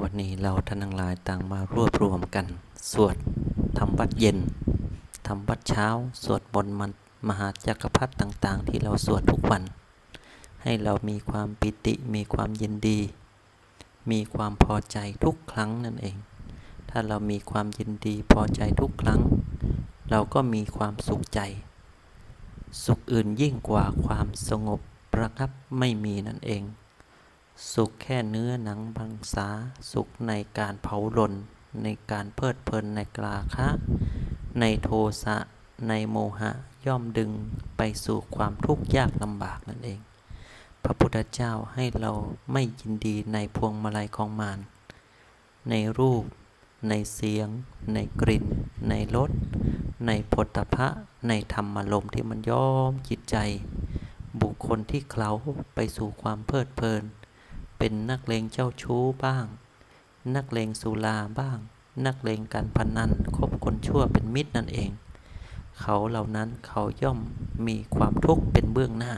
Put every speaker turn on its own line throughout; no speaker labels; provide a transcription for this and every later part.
วันนี้เราท่านทั้งหลายต่างมารวบรวมกัน สวดทำวัดเย็นทำวัดเช้า สวดบนมันมหาจักรพรรดิต่างๆ ที่เราสวดทุกวัน ให้เรามีความปิติมีความยินดี มีความพอใจทุกครั้งนั่นเอง ถ้าเรามีความยินดีพอใจทุกครั้ง เราก็มีความสุขใจ สุขอื่นยิ่งกว่าความสงบระงับไม่มีนั่นเอง สุขแค่เนื้อหนังบังษา สุขในการเผาหลนในการเพลิดเพลินในกลาคะ ในโทสะ ในโมหะย่อมดึงไปสู่ความทุกข์ยากลำบากนั่นเอง พระพุทธเจ้าให้เราไม่ยินดีในพวงมาลัยของมารในรูป ในเสียง ในกลิ่น ในรส ในผลตภะในธรรมอารมณ์ที่มันย้อมจิตใจ บุคคลที่เคล้าไปสู่ความเพลิดเพลิน เป็นนักเลงเจ้าชู้บ้าง นักเลงสุราบ้าง นักเลงการพนันคบคนชั่วเป็นมิตรนั่นเอง เขาเหล่านั้นเขาย่อมมีความทุกข์เป็นเบื้องหน้า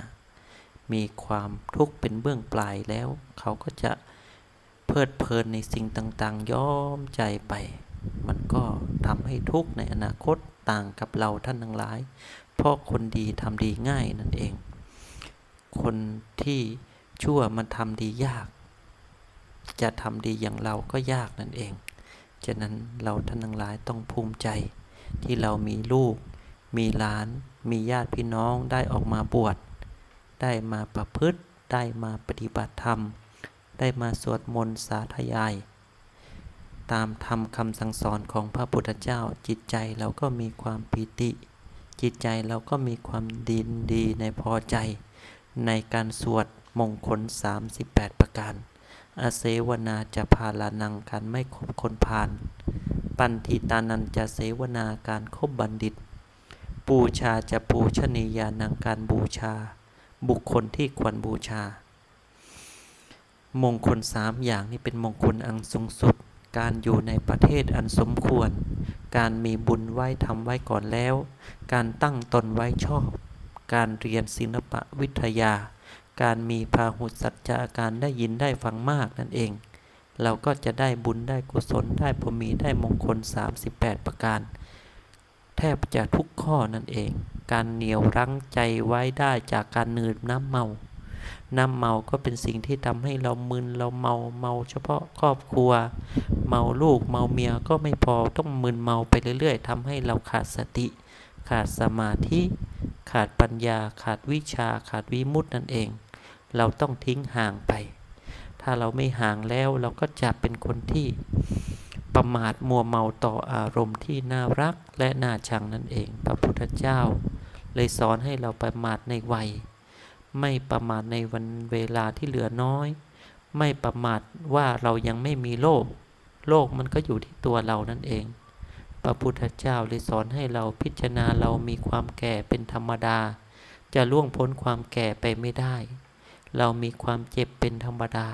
มีความทุกข์เป็นเบื้องปลายแล้ว เขาก็จะเพลิดเพลินในสิ่งต่างๆ ย้อมใจไป มันก็ทำให้ทุกข์ในอนาคตต่างกับเราท่านทั้งหลาย เพราะคนดีทำดีง่ายนั่นเอง คนที่ ชั่วมันทำดียาก จะทำดีอย่างเราก็ยากนั่นเอง ฉะนั้นเราท่านทั้งหลายต้องภูมิใจ ที่เรามีลูก มีหลาน มีญาติพี่น้องได้ออกมาบวช ได้มาประพฤติ ได้มาปฏิบัติธรรม ได้มาสวดมนต์สาธยาย ตามธรรมคำสั่งสอนของพระพุทธเจ้าจิตใจเราก็มีความปีติ จิตใจเราก็มีความดินดีในพอใจ ในการสวด มงคล 38 ประการอาเสวนาจะพาลานังการไม่คบคนพาล ปันทิตานันจะเสวนาการคบบัณฑิต ปูชาจะปูชนียานังการบูชา บุคคลที่ควรบูชา มงคลสามอย่างนี้เป็นมงคลอันสูงสุด การอยู่ในประเทศอันสมควร การมีบุญไหว้ทำไว้ก่อนแล้ว การตั้งตนไว้ชอบ การเรียนศิลปะวิทยา การมีพาหุสัจจะการได้ยินได้ฟังมากนั่นเอง เราก็จะได้บุญได้กุศลได้พรมีได้มงคล 38 ประการ แทบจะทุกข้อนั่นเอง การเหนียวรั้งใจไว้ได้จากการเนื่มน้ำเมา น้ำเมาก็เป็นสิ่งที่ทำให้เรามึนเราเมาเมาเฉพาะครอบครัว เมาลูกเมาเมียก็ไม่พอต้องมึนเมาไปเรื่อย ๆทำให้เราขาดสติ ขาดสมาธิ ขาดปัญญา ขาดวิชา ขาดวิมุตินั่นเอง เราต้องทิ้งห่างไป ถ้าเราไม่ห่างแล้วเราก็จะเป็นคนที่ประมาทมัวเมาต่ออารมณ์ที่น่ารักและน่าชังนั่นเอง พระพุทธเจ้า เลยสอนให้เราประมาทในวัย ไม่ประมาทในวันเวลาที่เหลือน้อย ไม่ประมาทว่าเรายังไม่มีโลก โลกมันก็อยู่ที่ตัวเรานั่นเอง พระพุทธเจ้าเลยสอนให้เราพิจารณาเรามีความแก่เป็นธรรมดา จะล่วงพ้นความแก่ไปไม่ได้ เรามีความเจ็บเป็นธรรมดา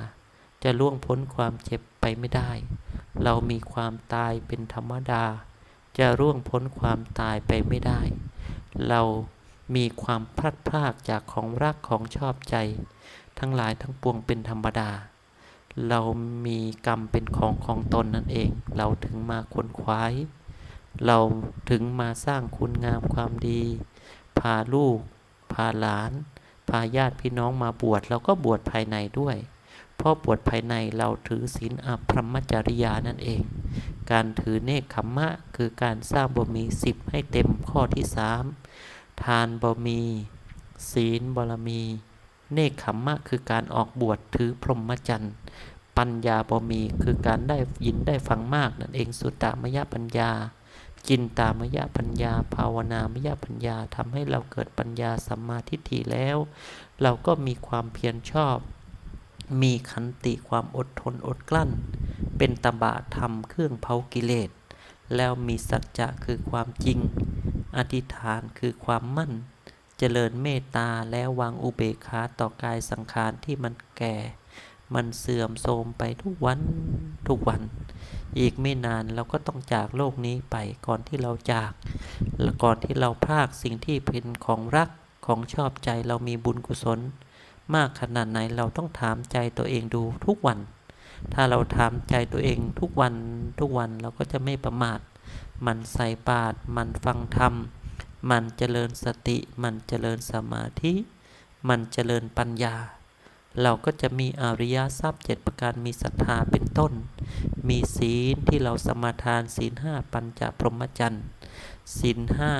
จะล่วงพ้นความเจ็บไปไม่ได้ เรามีความตายเป็นธรรมดา จะร่วงพ้นความตายไปไม่ได้ เรามีความพลัดพรากจากของรักของชอบใจ ทั้งหลายทั้งปวงเป็นธรรมดา เรามีกรรมเป็นของของตนนั่นเอง เราถึงมาค้นควาย เราถึงมาสร้างคุณงามความดี พาลูก พาหลาน พาญาติพี่น้องมาบวชเราก็บวชภายในด้วยเพราะบวชภายในเราถือศีลอภรรมจริยานั่นเอง การถือเนคขมมะ คือการสร้างบารมีสิบให้เต็มข้อที่สามทานบารมี ศีลบารมี เนคขมมะ คือการออกบวชถือพรหมจรรย์ ปัญญาบารมีคือการได้ยินได้ฟังมากนั่นเองสุตตามยปัญญา จินตามยะปัญญา ภาวนามยะปัญญาทำให้เราเกิดปัญญาสัมมาทิฏฐิแล้ว เราก็มีความเพียรชอบ มีขันติความอดทนอดกลั้น เป็นตบะธรรมเครื่องเผากิเลส แล้วมีสัจจะคือความจริง อธิษฐานคือความมั่น เจริญเมตตาแล้ววางอุเบกขาต่อกายสังขารที่มันแก่ มันเสื่อมโทรมไปทุกวันทุกวัน อีกไม่นานเราก็ต้องจากโลกนี้ไปก่อนที่เราจากและก่อนที่เราพากสิ่งที่เป็นของรักของชอบใจเรามีบุญกุศล มากขนาดไหนเราต้องถามใจตัวเองดูทุกวัน ถ้าเราถามใจตัวเองทุกวันทุกวันเราก็จะไม่ประมาท มันใส่บาตรมันฟังธรรม มันเจริญสติ มันเจริญสมาธิ มันเจริญปัญญา เราก็จะมีอริยทรัพย์เจ็ดประการมีศรัทธาเป็นต้น มีศีลที่เราสมาทานศีลห้าปัญจพรหมจรรย์ศีลห้า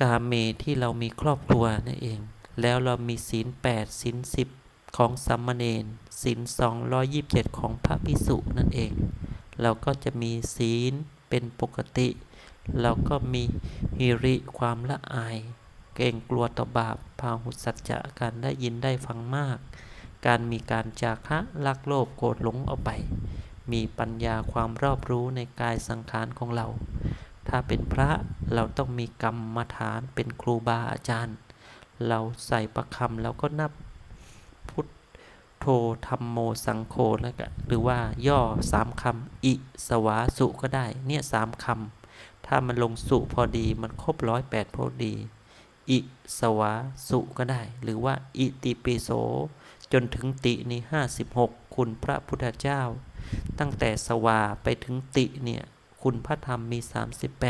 กาเมที่เรามีครอบครัวนั่นเอง แล้วเรามีศีลแปดศีลสิบของสัมมเนนศีลสองร้อยยิบเจ็ดของพระพิสุนั่นเอง เราก็จะมีศีลเป็นปกติ เราก็มีฮิริความละอาย เกรงกลัวต่อบาปาหุสัจจะการได้ยินได้ฟังมาก การมีการจาคะลักโลภโกรธหลงออกไป มีปัญญาความรอบรู้ในกายสังขารของเรา ถ้าเป็นพระเราต้องมีกรรมฐานเป็นครูบาอาจารย์ เราใส่ประคำเราก็นับพุทโธธรรมโมสังโฆแล้วก็หรือว่าย่อสามคำอิสวาสุก็ได้ เนี่ยสามคำถ้ามันลงสุพอดีมันครบร้อยแปดพอดี อิสวาสุก็ได้ หรือว่าอิติปิโส จนถึงตินี่ห้าสิบหกคุณพระพุทธเจ้า ตั้งแต่สวาไปถึงติเนี่ยคุณพระธรรมมี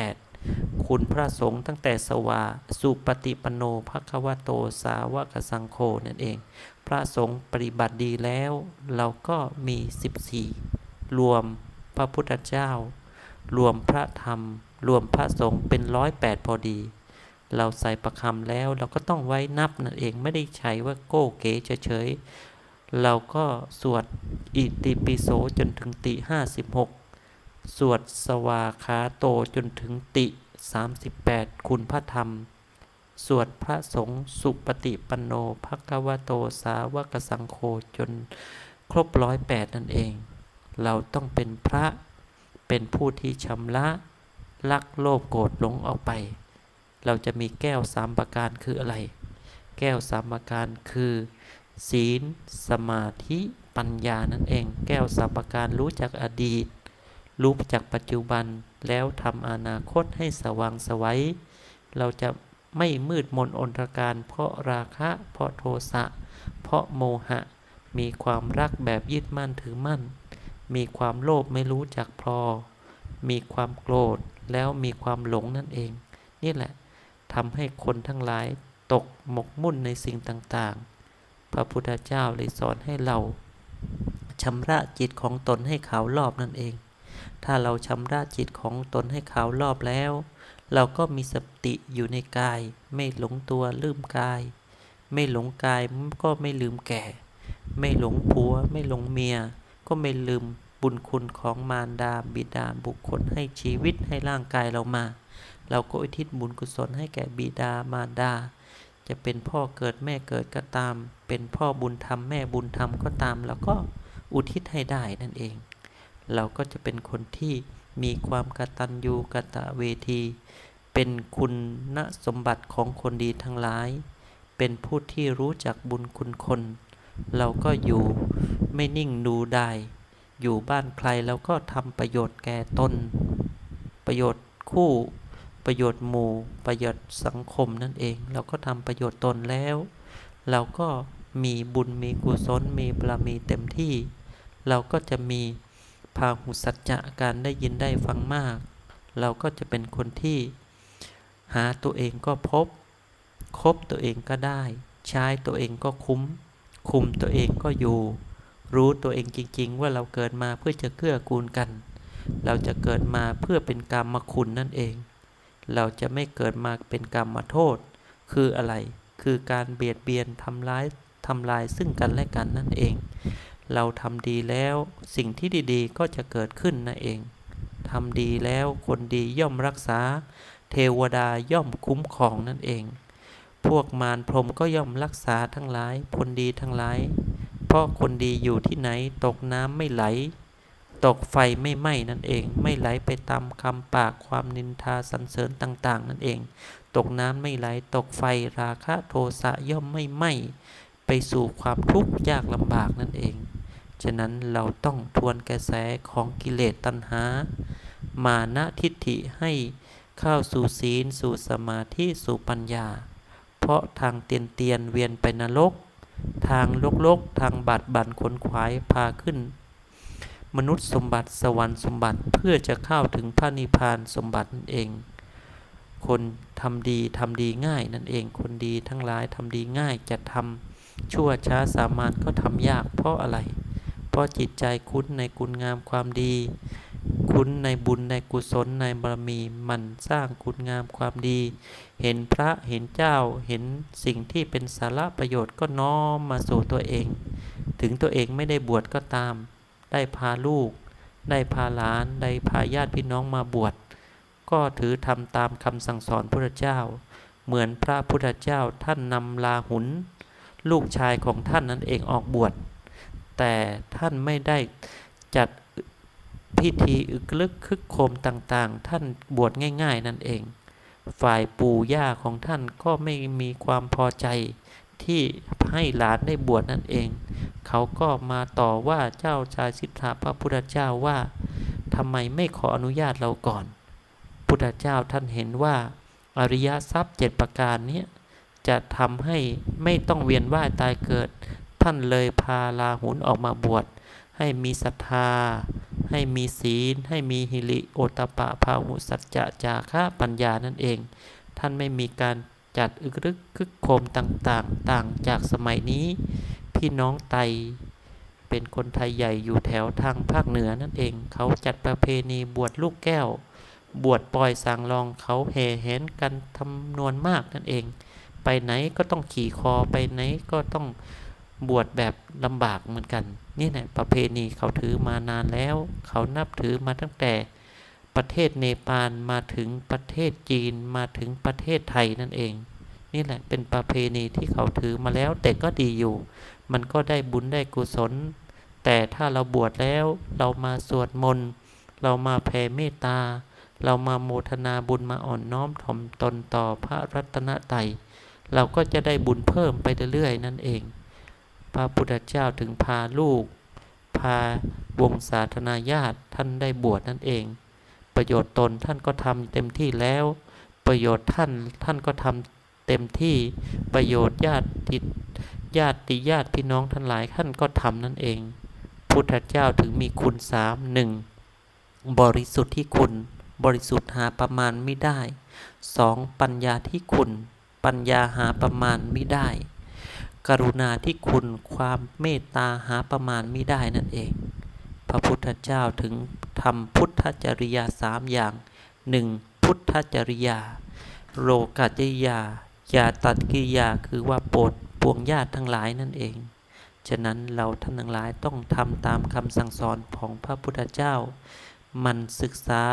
38 คุณพระสงฆ์ตั้งแต่สวาสุปฏิปันโนภควโตสาวกสังโฆนั่นเอง พระสงฆ์ปฏิบัติดีแล้ว เราก็มี 14 รวมพระพุทธเจ้า รวมพระธรรม รวมพระสงฆ์เป็นร้อยแปดพอดี เราใส่ประคำแล้วเราก็ต้องไว้นับนั่นเองไม่ได้ใช้ว่าโก้เก๋เฉยๆเราก็สวดอิติปิโสจนถึงติห้าสิบหกสวดสวาขาโตจนถึงติ 38 คุณพระธรรม สวดพระสงฆ์สุปฏิปันโนภควโตสาวกสังโฆจนครบร้อยแปดนั่นเอง เราต้องเป็นพระเป็นผู้ที่ชำระลักโลภโกรธหลงออกไป เราจะมีแก้วสามประการคืออะไร แก้วสามประการคือ ศีล สมาธิปัญญานั่นเอง แก้วสามประการรู้จักอดีต รู้จากปัจจุบันแล้วทำอนาคตให้สว่างไสวัยเราจะไม่มืดมนอนตรการ เพราะราคะ เพราะโทสะ เพราะโมหะ มีความรักแบบยึดมั่นถือมั่น มีความโลภไม่รู้จักพอ มีความโกรธแล้วมีความหลงนั่นเอง นี่แหละ ทำให้คนทั้งหลายตกหมกมุ่นในสิ่งต่างๆ พระพุทธเจ้าเลยสอนให้เราชำระจิตของตนให้ขาวรอบนั่นเอง ถ้าเราชำระจิตของตนให้ขาวรอบแล้ว เราก็มีสติอยู่ในกาย ไม่หลงตัวลืมกาย ไม่หลงกายก็ไม่ลืมแก่ ไม่หลงผัว ไม่หลงเมีย ก็ไม่ลืมบุญคุณของมารดาบิดาบุคคลให้ชีวิตให้ร่างกายเรามา เราก็อุทิศบุญกุศลให้แก่บิดามารดา จะเป็นพ่อเกิดแม่เกิดก็ตาม เป็นพ่อบุญธรรมแม่บุญธรรมก็ตาม แล้วก็อุทิศให้ได้นั่นเอง เราก็จะเป็นคนที่มีความกตัญญูกะตะเวที เป็นคุณณสมบัติของคนดีทั้งหลาย เป็นผู้ที่รู้จักบุญคุณคน เราก็อยู่ไม่นิ่งดูได้ อยู่บ้านใครเราก็ทำประโยชน์แก่ตน ประโยชน์คู่ ประโยชน์หมู่ ประโยชน์สังคมนั่นเอง เราก็ทำประโยชน์ตนแล้ว เราก็มีบุญมีกุศลมีบารมีเต็มที่ เราก็จะมีพาหุสัจจะการได้ยินได้ฟังมาก เราก็จะเป็นคนที่หาตัวเองก็พบ คบตัวเองก็ได้ ใช้ตัวเองก็คุ้ม คุมตัวเองก็อยู่ รู้ตัวเองจริง ๆ ว่าเราเกิดมาเพื่อจะเกื้อกูลกัน เราจะเกิดมาเพื่อเป็นกรรมคุณนั่นเอง เราจะไม่เกิดมาเป็นกรรมโทษ คืออะไร คือการเบียดเบียนทำร้ายทำลายซึ่งกันและกันนั่นเอง เราทำดีแล้วสิ่งที่ดีๆ ก็จะเกิดขึ้นนั่นเองทำดีแล้วคนดีย่อมรักษา เทวดาย่อมคุ้มครองนั่นเอง พวกมารพรหมก็ย่อมรักษาทั้งหลายคนดีทั้งหลาย เพราะคนดีอยู่ที่ไหนตกน้ำไม่ไหล ตกไฟไม่ไหม้นั่นเอง ไม่ไหลไปตามคำปากความนินทาสรรเสริญต่าง ๆ นั่นเอง ตกน้ำไม่ไหลตกไฟราคะโทสะย่อมไม่ไหม้ไปสู่ความทุกข์ยากลำบากนั่นเอง ฉะนั้นเราต้องทวนกระแสของกิเลสตัณหา มานะทิฏฐิให้เข้าสู่ศีลสู่สมาธิสู่ปัญญา เพราะทางเตียนเตียนเวียนไปนรก ทางลกลกทางบาดบันขนขวายพาขึ้น มนุษย์สมบัติสวรรค์สมบัติเพื่อจะเข้าถึงพระนิพพานสมบัตินั่นเอง คนทำดีทำดีง่ายนั่นเอง คนดีทั้งหลายทำดีง่ายจะทำชั่วช้าสามานก็ทำยากเพราะอะไร เพราะจิตใจคุ้นในคุณงามความดี คุ้นในบุญในกุศลในบารมีมันสร้างคุณงามความดี เห็นพระเห็นเจ้าเห็นสิ่งที่เป็นสาระประโยชน์ก็น้อมมาสู่ตัวเอง ถึงตัวเองไม่ได้บวชก็ตาม ได้พาลูก ได้พาหลาน ได้พาญาติพี่น้องมาบวช ก็ถือทำตามคำสั่งสอนพระเจ้า เหมือนพระพุทธเจ้าท่านนำลาหุน ลูกชายของท่านนั่นเองออกบวช แต่ท่านไม่ได้จัดพิธีอึกลึกคึกโคมต่างๆ ท่านบวชง่าย ๆ นั่นเอง ฝ่ายปู่ย่าของท่านก็ไม่มีความพอใจ ที่ให้หลานได้บวชนั่นเอง เขาก็มาต่อว่าเจ้าชายสิทธาพระพุทธเจ้าว่าทำไมไม่ขออนุญาตเราก่อน พุทธเจ้าท่านเห็นว่า อริยทรัพย์เจ็ดประการนี้จะทำให้ไม่ต้องเวียนว่ายตายเกิด ท่านเลยพาลาหุนออกมาบวช ให้มีศรัทธา ให้มีศีล ให้มีหิริโอตปปะภาหุสัจจะจาคะปัญญานั่นเอง ท่านไม่มีการ จัดอึกรึกคึกโคมต่างๆ ต่างจากสมัยนี้ พี่น้องไตเป็นคนไทยใหญ่อยู่แถวทางภาคเหนือนั่นเอง เขาจัดประเพณีบวชลูกแก้ว บวชปล่อยสางรองเขาแห่แหนกันทำนวนมากนั่นเอง ไปไหนก็ต้องขี่คอไปไหนก็ต้องบวชแบบลำบากเหมือนกัน นี่แหละประเพณีเขาถือมานานแล้ว เขานับถือมาตั้งแต่ ประเทศเนปาลมาถึงประเทศจีนมาถึงประเทศไทยนั่นเอง นี่แหละเป็นประเพณีที่เขาถือมาแล้วแต่ก็ดีอยู่ มันก็ได้บุญได้กุศล แต่ถ้าเราบวชแล้วเรามาสวดมนต์เรามาแผ่เมตตา เรามาโมทนาบุญมาอ่อนน้อมถ่อมตนต่อพระรัตนตรัยเราก็จะได้บุญเพิ่มไปเรื่อยๆนั่นเอง พระพุทธเจ้าถึงพาลูก พาวงศาธนาญาติท่านได้บวชนั่นเอง ประโยชน์ตนท่านก็ทำเต็มที่แล้ว ประโยชน์ท่านท่านก็ทำเต็มที่ประโยชน์ญาติญาติญาติพี่น้องท่านหลายท่านก็ทำนั่นเอง พุทธเจ้าถึงมีคุณสามหนึ่งบริสุทธิ์ที่คุณ บริสุทธิ์หาประมาณไม่ได้สองปัญญาที่คุณ ปัญญาหาประมาณไม่ได้ กรุณาที่คุณความเมตตาหาประมาณไม่ได้นั่นเอง ระพุทธเจ้าถึงทำพุทธจริยาสามอย่างหนึ่งพุทธจริยา โลกัจริยายาตัดกิริยาคือว่าโปรดปวงญาติทั้งหลายนั่นเอง ฉะนั้นเราท่านทั้งหลายต้องทำตามคำสั่งสอนของพระพุทธเจ้า มันศึกษา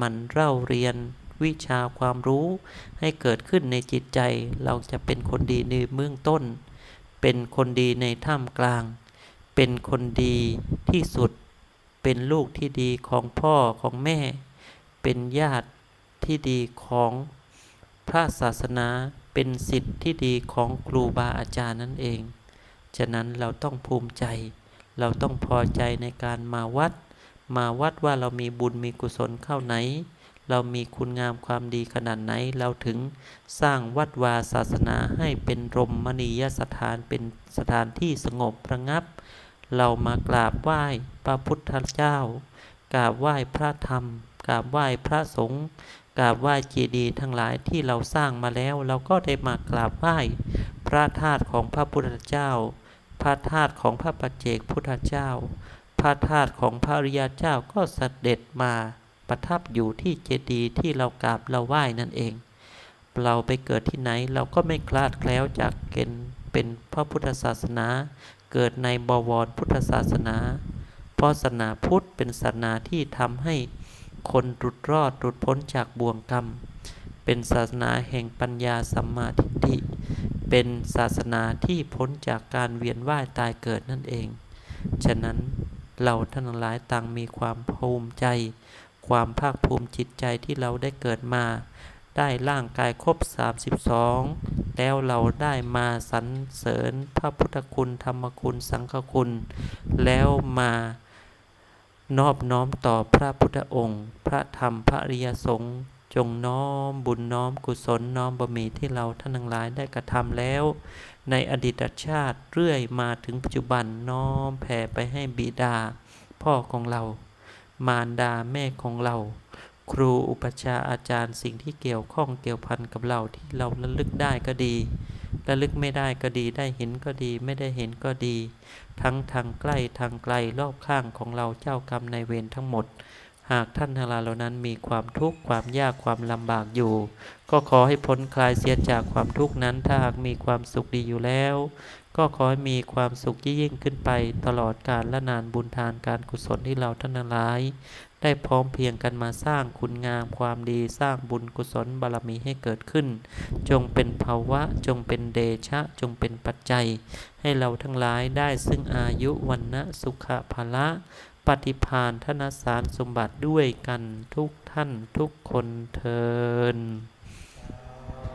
มันเล่าเรียน วิชาความรู้ให้เกิดขึ้นในจิตใจ เราจะเป็นคนดีในเมืองต้น เป็นคนดีในท่ามกลาง เป็นคนดีที่สุด เป็นลูกที่ดีของพ่อของแม่ เป็นญาติที่ดีของพระศาสนาเป็นสิทธิ์ที่ดีของครูบาอาจารย์นั่นเอง ฉะนั้นเราต้องภูมิใจ เราต้องพอใจในการมาวัด มาวัดว่าเรามีบุญมีกุศลเข้าไหน เรามีคุณงามความดีขนาดไหน เราถึงสร้างวัดวาศาสนาให้เป็นรมมณียสถานเป็นสถานที่สงบระงับ เรามากราบไหว้พระพุทธเจ้า กราบไหว้พระธรรม กราบไหว้พระสงฆ์กราบไหว้เจดีย์ทั้งหลายที่เราสร้างมาแล้ว เราก็ได้มากราบไหว้พระธาตุของพระพุทธเจ้า พระธาตุของพระปัจเจกพุทธเจ้า พระธาตุของพระริยเจ้าก็เสด็จมาประทับอยู่ที่เจดีย์ที่เรากราบเราไหว้นั่นเอง เราไปเกิดที่ไหนเราก็ไม่คลาดแคล้วจากเกณฑ์เป็นพระพุทธศาสนา เกิดในบวรพุทธศาสนา เพราะศาสนาพุทธเป็นศาสนาที่ทำให้คนหลุดรอดหลุดพ้นจากบ่วงกรรม เป็นศาสนาแห่งปัญญาสัมมาทิฏฐิ เป็นศาสนาที่พ้นจากการเวียนว่ายตายเกิดนั่นเอง ฉะนั้นเราท่านทั้งหลายต่างมีความภูมิใจ ความภาคภูมิจิตใจที่เราได้เกิดมา ได้ร่างกายครบ 32 แล้วเราได้มาสรรเสริญพระพุทธคุณธรรมคุณสังฆคุณ แล้วมานอบน้อมต่อพระพุทธองค์ พระธรรมพระริยสงฆ์จงน้อมบุญน้อมกุศลน้อมบะมีที่เราท่านทั้งหลายได้กระทำแล้ว ในอดีตชาติเรื่อยมาถึงปัจจุบันน้อมแผ่ไปให้บิดาพพ่อของเรา มารดาแม่ของเรา ครูอุปชาอาจารย์สิ่งที่เกี่ยวข้องเกี่ยวพันกับเราที่เราระลึกได้ก็ดีระลึกไม่ได้ก็ดีได้เห็นก็ดีไม่ได้เห็นก็ดี ทั้งทางใกล้ทางไกลรอบข้างของเราเจ้ากรรมนายเวรทั้งหมด หากท่านทั้งหลายเหล่านั้นมีความทุกข์ความยากความลำบากอยู่ ก็ขอให้พ้นคลายเสียจากความทุกข์นั้นถ้าหากมีความสุขดีอยู่แล้ว ก็ขอให้มีความสุขยิ่งขึ้นไปตลอดกาลและนานบุญทานการกุศลที่เราท่านทั้งหลาย ได้พร้อมเพียงกันมาสร้างคุณงามความดีสร้างบุญกุศลบารมีให้เกิดขึ้น จงเป็นภาวะจงเป็นเดชะจงเป็นปัจจัย ให้เราทั้งหลายได้ซึ่งอายุวันนะสุขภาละปฏิพานธนสารสมบัติด้วยกันทุกท่านทุกคนเทิน